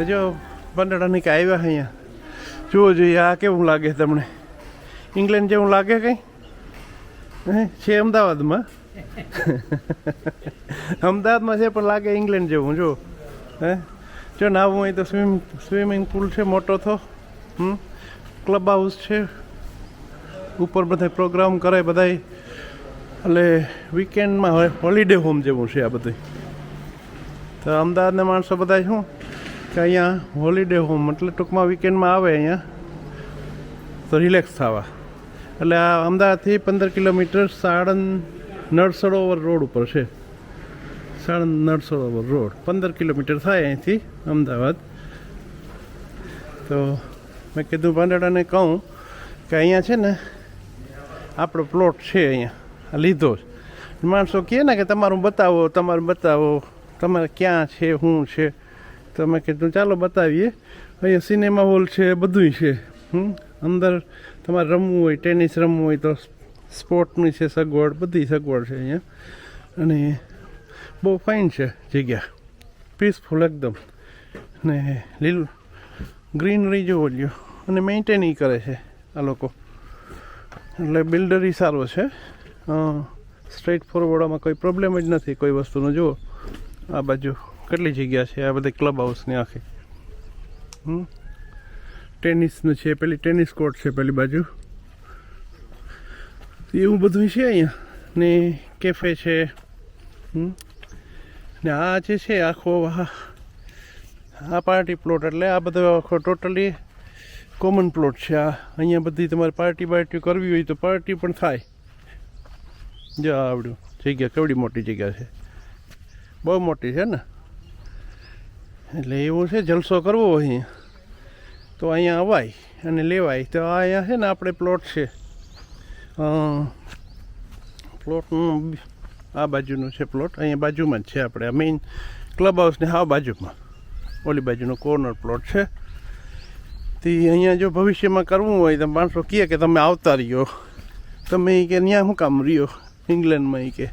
તો જો બંદડાની કે આવ્યા અહીંયા? જુઓ જોઈએ આ કેવું લાગે તમને? ઇંગ્લેન્ડ જેવું લાગે કંઈ? છે અમદાવાદમાં? અમદાવાદમાં છે, પણ લાગે ઇંગ્લેન્ડ જેવું જો હે? જો નાવું હોય તો સ્વિમિંગ સ્વિમિંગ પુલ છે, મોટો થો હમ? ક્લબ હાઉસ છે. ઉપર બધા પ્રોગ્રામ કરે બધાય. એટલે વીકેન્ડમાં હોલિડે હોમ જેવું છે આ બધું તો અમદાવાદના માણસો બધા શું? કે અહીંયા હોલિડે હોમ એટલે ટૂંકમાં વીકેન્ડમાં આવે અહીંયા, તો રિલેક્સ થવા. એટલે આ અમદાવાદથી પંદર કિલોમીટર સાણંદ નળસરોવર રોડ ઉપર છે. સાણંદ નળસરોવર રોડ. પંદર કિલોમીટર થાય અહીંથી અમદાવાદ. તો મેં કીધું પાંદડાને કહું કે અહીંયા છે ને, આપણો પ્લોટ છે અહીંયા. આ લીધો જ. માણસો કહે ને કે તમારું બતાવો તમારું બતાવો, તમારે ક્યાં છે, શું છે? તો મેં કીધું, ચાલો બતાવીએ. અહીંયા સિનેમા હોલ છે, બધુંય છે. અંદર તમારે રમવું હોય ટેનિસ રમવું હોય, તો સ્પોર્ટની છે સગવડ, બધી સગવડ છે અહીંયા. અને બહુ ફાઇન છે જગ્યા. પીસફુલ એકદમ. ને લીલું ગ્રીનરી જોવો લ્યો. અને મેન્ટેન કરે છે આ લોકો. એટલે બિલ્ડરી સારો છે. સ્ટ્રેટ ફોરવર્ડમાં કોઈ પ્રોબ્લેમ જ નથી કોઈ વસ્તુનો. જુઓ, આ બાજુ. કેટલી જગ્યા છે? આ બધી ક્લબ હાઉસની આખી. ટેનિસનું છે, પેલી ટેનિસ કોર્ટ છે પેલી બાજુ. એવું બધું છે અહીંયા? ને કેફે છે. ને આ જે છે, આખો આ પાર્ટી પ્લોટ એટલે આ બધો આખો ટોટલી કોમન પ્લોટ છે. આ અહીંયા બધી તમારે પાર્ટી બાર્ટી કરવી હોય તો પાર્ટી પણ થાય. જો આવડ્યું. જગ્યા કેવડી મોટી જગ્યા છે. બહુ મોટી છે ને? એટલે એવું છે, જલસો કરવો અહીં તો અહીંયા અવાય અને લેવાય. તો અહીંયા છે ને આપણે પ્લોટ છે. પ્લોટનું આ બાજુનું છે પ્લોટ. અહીંયા બાજુમાં જ છે આપણે. આ મેઇન ક્લબ હાઉસની હા બાજુમાં. ઓલી બાજુનો કોર્નર પ્લોટ છે. તે અહીંયા જો ભવિષ્યમાં કરવું હોય તો માણસો કહે કે તમે આવતા રહ્યો. તમે કે ત્યાં શું કામ રહ્યો? ઇંગ્લેન્ડમાં એ કે.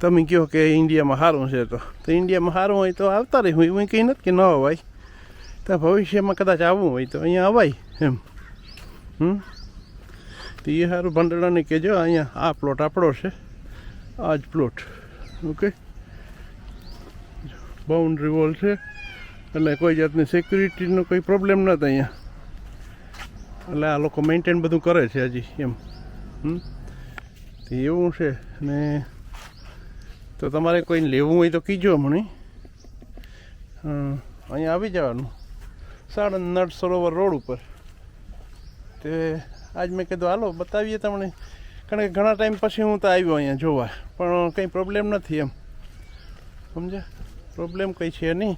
તમે કહો કે ઇન્ડિયામાં સારું છે તો તો ઇન્ડિયામાં સારું હોય તો આવતા રહી હું એવું કંઈ નથી કે ન અવાય તો ભવિષ્યમાં કદાચ આવવું હોય તો અહીંયા અવાય એમ હમ તો એ સારું ભંડળાને કહેજો અહીંયા આ પ્લોટ આપણો છે આ જ પ્લોટ ઓકે બાઉન્ડ્રી વોલ છે એટલે કોઈ જાતની સિક્યુરિટીનો કોઈ પ્રોબ્લેમ નથી અહીંયા એટલે આ લોકો મેન્ટેન બધું કરે છે હજી એમ હમ એવું છે ને તો તમારે કોઈને લેવું હોય તો કીજો મને અહીંયા આવી જવાનું. સાણંદ નળ સરોવર રોડ ઉપર. તે આજ મેં કીધું, હાલો, બતાવીએ તમને. કારણ કે ઘણા ટાઈમ પછી હું તો આવ્યો અહીંયા જોવા, પણ કંઈ પ્રોબ્લેમ નથી એમ. સમજ્યા? પ્રોબ્લેમ કંઈ છે નહીં.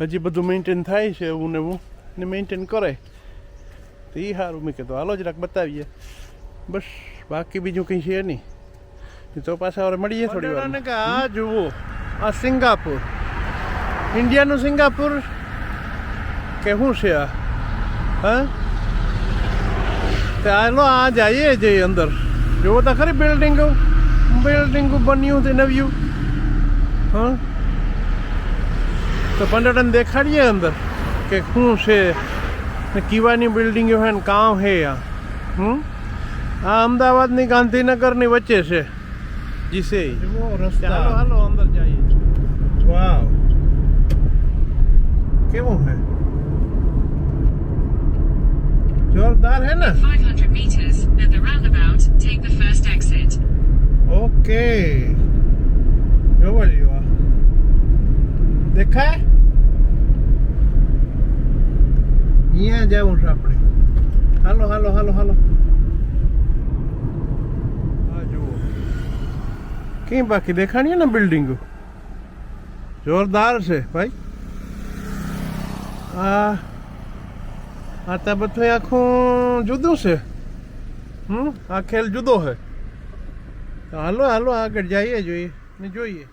હજી બધું મેન્ટેન થાય છે એવું ને એવું, ને મેન્ટેન કરે. તો એ સારું મેં કીધું, હાલો જરાક બતાવીએ. બસ, બાકી બીજું કંઈ છે નહીં. તો પાછા હવે મળીએ થોડી વાર. કે આ જુઓ, આ સિંગાપુર. ઇન્ડિયાનું સિંગાપુર? કે શું છે આ? હા? હાલો આ જઈએ જઈએ અંદર. જુઓ તો ખરી બિલ્ડિંગ બિલ્ડિંગ બન્યું તે નવ્યું. હા? તો પંડટન દેખાડીએ અંદર કે શું છે. ને કીવાની બિલ્ડિંગ હે ને કામ હે આ. હમ? આ અમદાવાદની ગાંધીનગરની વચ્ચે છે. જીસે હાલો હાલો અંદર જઈએ વાવ કેવું હે જોરદાર હે ને 500 meters, at the roundabout, take the first exit. Okay જોવો લ્યો આ દેખાય અહીંયા જવું છે આપણે હાલો હાલો હાલો હાલો હા જુઓ કઈ બાકી દેખાણીએ ને બિલ્ડિંગો? જોરદાર છે, ભાઈ. આ આ તો બધું આખું જુદું છે. હમ? આ ખેલ જુદો છે. હાલો હાલો, આગળ જઈએ, જોઈએ. ને જોઈએ.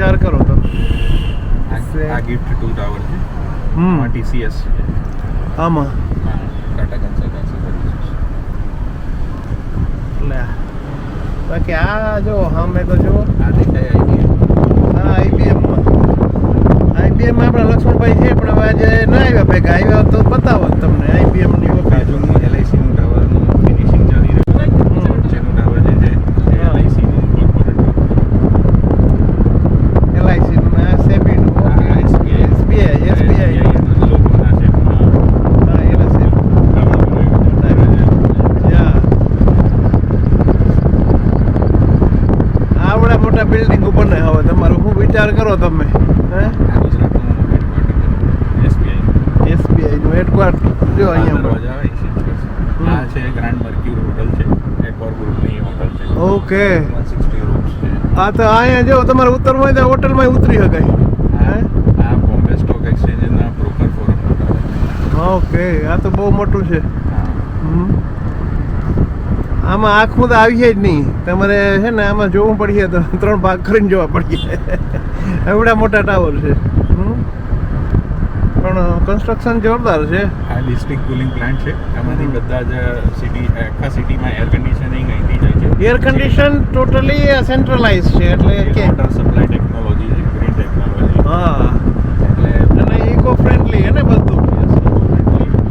વિચાર કરો તમે. આ ગિફ્ટ ટુ ટાવર છે. હમ. ટીસીએસ છે. આમાં. ટાટા કન્સલ્ટન્સી બાકી આ જો સામે તો જો આ દેખાય આઈબીએમ હા આઈબીએમમાં આઈબીએમ આપણા લક્ષ્મણભાઈ છે પણ હવે આજે ના આવ્યા ભેગા. આવ્યા તો બતાવો તમને આઈબીએમની ઓફિસ બાજુનું એલઆઈસીનું ટાવરનું ફિનિશિંગ ચાલી રહ્યું છે વચ્ચેનું ટાવર જે છે એ હા. એલઆઈસીનું કોર્પોરેટ એલઆઈસીનું ને સેબીનું એસબીઆઈ એસબીઆઈ લોકોના છે હા એલઆઈસી યા આવડા મોટા બિલ્ડિંગો બને હવે તમારો શું વિચાર કરો તમે હે? એસબીઆઈનું હેડક્વાર્ટર જો અહીંયા આ છે ગ્રાન્ડ મર્ક્યુરી હોટલ છે. એકવાર ગ્રુપની હોટલ છે. ઓકે 160 રૂમ્સ છે. આ તો અહીંયા જો તમારે હોય તો હોટલમાં ઉતરી શકાય. હે? આ બોમ્બે સ્ટોક એક્સચેન્જના બ્રોકર ફોરમ ઓકે આ તો બહુ મોટું છે. આમાં આખું તો આવીએ જ નહીં. તમારે છે ને આમાં જોવું પડીએ તો ત્રણ ભાગ કરીને જોવા પડીએ એવડા મોટા ટાવર છે. પણ કન્સ્ટ્રક્શન જોરદાર છે. આ ડિસ્ટ્રિક્ટ કુલિંગ પ્લાન્ટ છે. એમાંથી બધા જ સિટી આખા સિટીમાં એર કન્ડિશનિંગ અહીંથી જાય છે. એર કન્ડિશન ટોટલી સેન્ટ્રલાઇઝ છે એટલે કે વોટર સપ્લાય ટેકનોલોજી છે ગ્રીન ટેકનોલોજી હા એટલે અને ઇકો ફ્રેન્ડલી છે ને બધું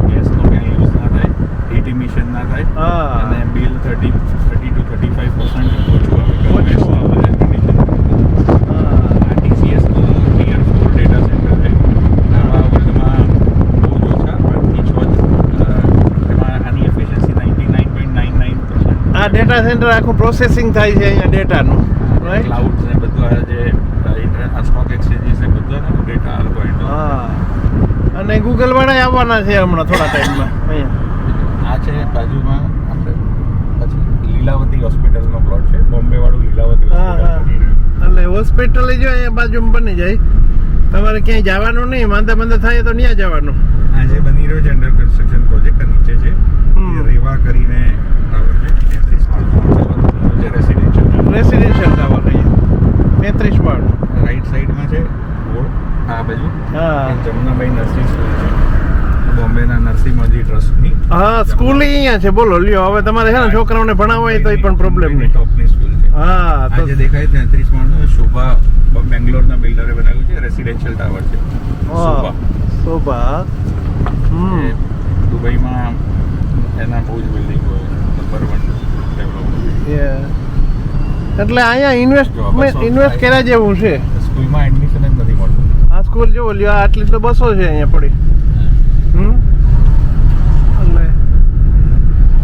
ગેસનો ક્યાંય યુઝ ના થાય હીટ ઇમિશન ના થાય હા અને bill thirty thirty two thirty five percent ઓછું આવે ઓછું આવે. એર કન્ડિશન હા આ ટીસીએસનું ટીયર ફોર ડેટા સેન્ટર છે આવા વર્લ્ડમાં બહુ જ ઓછા પાંચથી છ જ અ, એમાં આની efficiency ninety nine point nine nine percent આ ડેટા સેન્ટર આખું પ્રોસેસિંગ થાય છે અહીંયા ડેટાનું રાઈટ ક્લાઉડ ને બધું આ જે ઇન્ટરનેટ સ્ટોક એક્સચેન્જીસ ને બધાનો ડેટા આ લોકો હા. અને ગૂગલ વાળા આવવાના છે હમણાં થોડા ટાઈમમાં અહીંયા. આ છે બાજુમાં આપણે પછી લીલાવતી હોસ્પિટલનો પ્લોટ છે. બોમ્બે વાળું લીલાવતી હા હા. હોસ્પિટલ એટલે હોસ્પિટલ જો અહીંયા બાજુમાં બની જાય તમારે ક્યાંય જવાનું નહીં માંદા માંદા થાય તો ત્યાં જવાનું. આજે બની રહ્યો છે અંડર કન્સ્ટ્રક્શન પ્રોજેક્ટ નીચે છે. રેવા કરીને રેસિડેન્શિયલ ટાવર અહીંયા તેત્રીસ માળ. રાઈટ સાઈડમાં છે આ બાજુ. હા. જમનાભાઈ નર્સિંગ સ્કૂલ છે. બોમ્બેના નરસિંહજી ટ્રસ્ટની. હા સ્કૂલ અહીંયા છે. બોલો લ્યો હવે તમારે છે ને છોકરાઓને ભણાવવા હોય તો એ પણ પ્રોબ્લેમ નહીં. ટોપની હા તો જે દેખાય છે તેત્રીસ માળનો શોભા બેંગ્લોરના બિલ્ડરે બનાવ્યું છે રેસિડેન્શિયલ ટાવર છે. શોભા. શોભા. હમ. દુબઈમાં એના બહુ જ બિલ્ડિંગ હોય નંબર વન ડેવલપમેન્ટ. એટલે અહીંયા ઇન્વેસ્ટ ઇન્વેસ્ટ કર્યા જેવું છે. સ્કૂલમાં એડમિશન જ નથી મળતું. આ સ્કૂલ જો લ્યો આટલી તો બસો છે અહીંયા પડી. હમ એટલે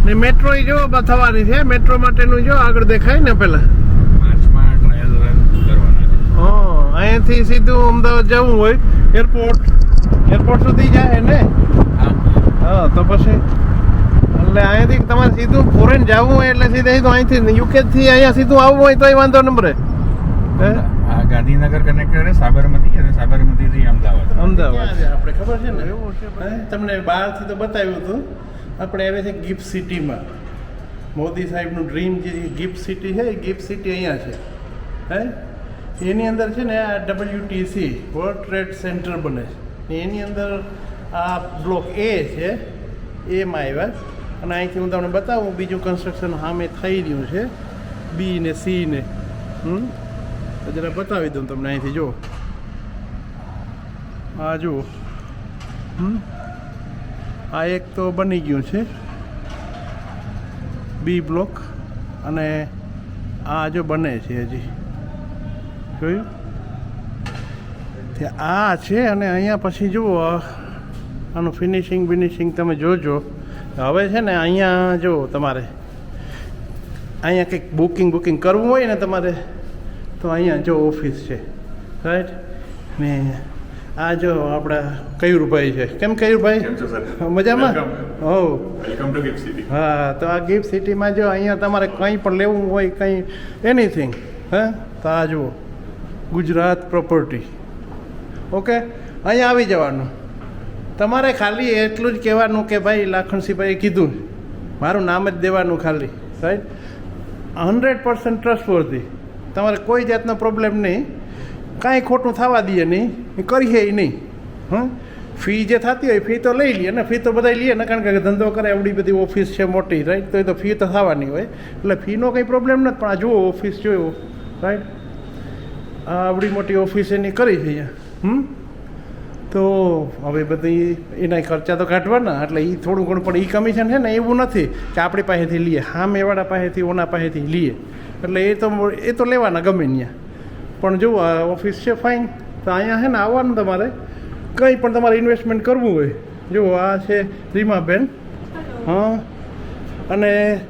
ને મેટ્રો એ જો થવાની છે. મેટ્રો માટેનું જો આગળ દેખાય ને પેલા. અહીંયાથી સીધું અમદાવાદ જવું હોય. એરપોર્ટ એરપોર્ટ સુધી જાય ને? હા. હા તો પછી? એટલે અહીંયાથી તમારે સીધું ફોરેન જવું હોય એટલે સીધે સીધું અહીંથી યુકે થી અહીંયા સીધું આવવું હોય તોય વાંધો નંબરે હે? આ ગાંધીનગર કનેક્ટ કરે સાબરમતી અને સાબરમતીથી અમદાવાદ. અમદાવાદ. આપણે ખબર છે ને? એવું છે તમને બહારથી તો બતાવ્યું હતું. આપણે આવે છે ગિફ્ટ સિટીમાં. મોદી સાહેબનું ડ્રીમ જે ગિફ્ટ સિટી છે, એ ગિફ્ટ સિટી અહીંયા છે. હે? એની અંદર છે ને આ ડબલ્યુટીસી વર્લ્ડ ટ્રેડ સેન્ટર બને છે. એની અંદર આ બ્લોક એ છે, એમાં આવ્યા. અને અહીંથી હું તમને બતાવું, બીજું કન્સ્ટ્રક્શન સામે થઈ રહ્યું છે. બી ને સી ને. હમ? જરા બતાવી દઉં તમને અહીંથી જો આ જુઓ. હમ? આ એક તો બની ગયું છે. બી બ્લોક અને આ જો બને છે હજી. જોયું? આ છે અને અહીંયા પછી જુઓ, આનું ફિનિશિંગ બિનિશિંગ તમે જોજો. હવે છે ને અહીંયા જુઓ તમારે. અહીંયા કંઈક બુકિંગ બુકિંગ કરવું હોય ને તમારે, તો અહીંયા જો ઓફિસ છે. રાઈટ ને આ જો આપણા કયુરભાઈ છે. કેમ કયુરભાઈ? મજામાં. હો. વેલકમ ટુ ગિફ્ટ સિટી હા તો આ ગિફ્ટ સિટીમાં જો અહીંયા તમારે કંઈ પણ લેવું હોય કંઈ એનીથિંગ હે? તો આ જુઓ. ગુજરાત પ્રોપર્ટી ઓકે અહીંયા આવી જવાનું. તમારે ખાલી એટલું જ કહેવાનું કે ભાઈ લાખણસિંહભાઈએ કીધું. મારું નામ જ દેવાનું ખાલી રાઈટ હંડ્રેડ પર્સન્ટ ટ્રસ્ટવર્ધી તમારે કોઈ જાતનો પ્રોબ્લેમ નહીં. કાંઈ ખોટું થવા દઈએ નહીં. એ કરીએ નહીં. હં? ફી જે થતી હોય ફી તો લઈ લઈએ ને ફી તો બધા લઈએ ને, કારણ કે ધંધો કરે, એવડી બધી ઓફિસ છે મોટી રાઈટ તો એ તો ફી તો થવાની હોય. એટલે ફીનો કંઈ પ્રોબ્લેમ નથી, પણ આ જુઓ ઓફિસ જોયો રાઈટ આ આવડી મોટી ઓફિસ એની કરી છે હમ? તો હવે બધી એના ખર્ચા તો કાઢવાના, એટલે એ થોડું ઘણું પણ એ કમિશન છે ને એવું નથી કે આપણી પાસેથી લઈએ. સામેવાળા પાસેથી, ઓના પાસેથી લઈએ. એટલે એ તો એ તો લેવાના ગમે ત્યાં પણ જુઓ, આ ઓફિસ છે ફાઇન તો અહીંયા છે ને આવવાનું તમારે. કંઈ પણ તમારે ઇન્વેસ્ટમેન્ટ કરવું હોય. જુઓ આ છે રીમાબેન. હા. અને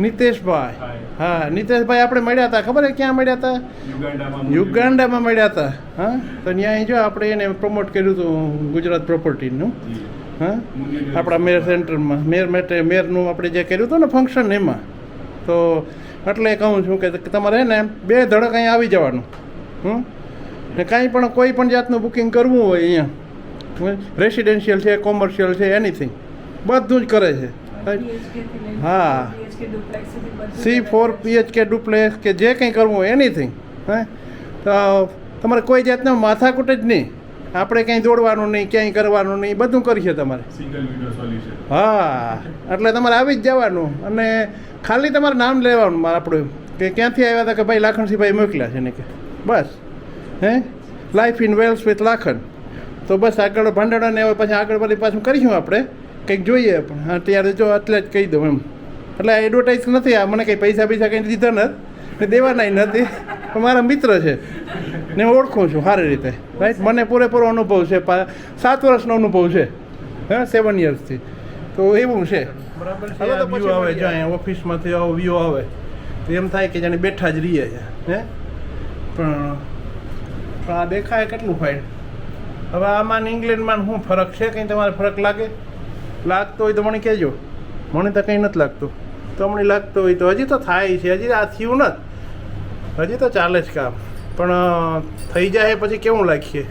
નીતેશભાઈ. હા. નિતેશભાઈ આપણે મળ્યા હતા. ખબર છે ક્યાં મળ્યા હતા? યુગાન્ડામાં યુગાન્ડામાં મળ્યા હતા. હા? તો ત્યાં જો આપણે એને પ્રમોટ કર્યું હતું ગુજરાત પ્રોપર્ટીનું હા? આપણા મેયર સેન્ટરમાં. મેયર માટે મેયરનું આપણે જે કર્યું હતું ને ફંક્શન એમાં. તો એટલે કહું છું કે તમારે હે ને બે ધડક અહીંયા આવી જવાનું. હં ને કાંઈ પણ કોઈ પણ જાતનું બુકિંગ કરવું હોય અહીંયા. રેસિડેન્શિયલ છે કોમર્શિયલ છે એનીથિંગ બધું જ કરે છે. હા. સી ફોર પીએચકે ડુપ્લેક્સ કે જે કંઈ કરવું હોય એનીથિંગ હે? તો તમારે કોઈ જાતનું માથાકૂટ જ નહીં. આપણે કંઈ દોડવાનું નહીં ક્યાંય કરવાનું નહીં બધું કરીએ તમારે. સિંગલ વિન્ડો સોલ્યુશન હા. એટલે તમારે આવી જ જવાનું. અને ખાલી તમારે નામ લેવાનું આપણું. કે ક્યાંથી આવ્યા હતા કે ભાઈ લાખણસિંહભાઈ મોકલ્યા છે ને કે. બસ. હે? Life in Wales with Lakhan તો બસ આગળ ભંડાણા ને પછી આગળ વળી પાછું કરીશું આપણે. કંઈક જોઈએ પણ. હા ત્યારે જો એટલે જ કહી દઉં એમ. એટલે એડવર્ટાઇઝ નથી આ મને કંઈ પૈસા પૈસા કંઈ દીધા નથી. ને દેવાનાય નથી. મારા મિત્ર છે. ને હું ઓળખું છું સારી રીતે. રાઈટ મને પૂરેપૂરો અનુભવ છે. સાત વર્ષનો અનુભવ છે. હા સેવન યર્સથી તો એવું છે. બરાબર હવે તો પછી આવે. જો અહીંયા ઓફિસમાંથી આવો વ્યૂ આવે. તો એમ થાય કે જાણે બેઠા જ રહીએ હે? પણ પણ આ દેખાય કેટલું ફાઇન હવે આમાં ઇંગ્લેન્ડમાં શું ફરક છે? કંઈ તમારે ફરક લાગે? લાગતો હોય તો મને કહેજો. મને તો કંઈ નથી લાગતું. તો મને લાગતો હોય તો હજી તો થાય છે. હજી આ થયું નથી. હજી તો ચાલે જ કામ. પણ થઈ જાય પછી કેવું લાગીએ?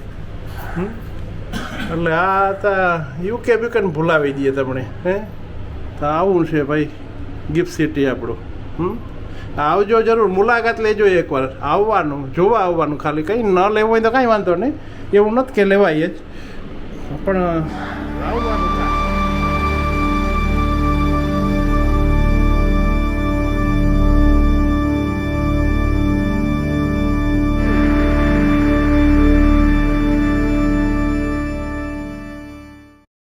એટલે આ તો યુકે બીકન ભૂલાવી દઈએ તમને, હે? તો આવું છે ભાઈ, ગિફ્ટ સિટી આપણું. હમ? આવજો જરૂર. મુલાકાત લેજો એકવાર. આવવાનું, જોવા આવવાનું ખાલી. કંઈ ન લેવું હોય તો કાંઈ વાંધો નહીં. એવું નથી કે લેવાય જ. પણ આવવાનું.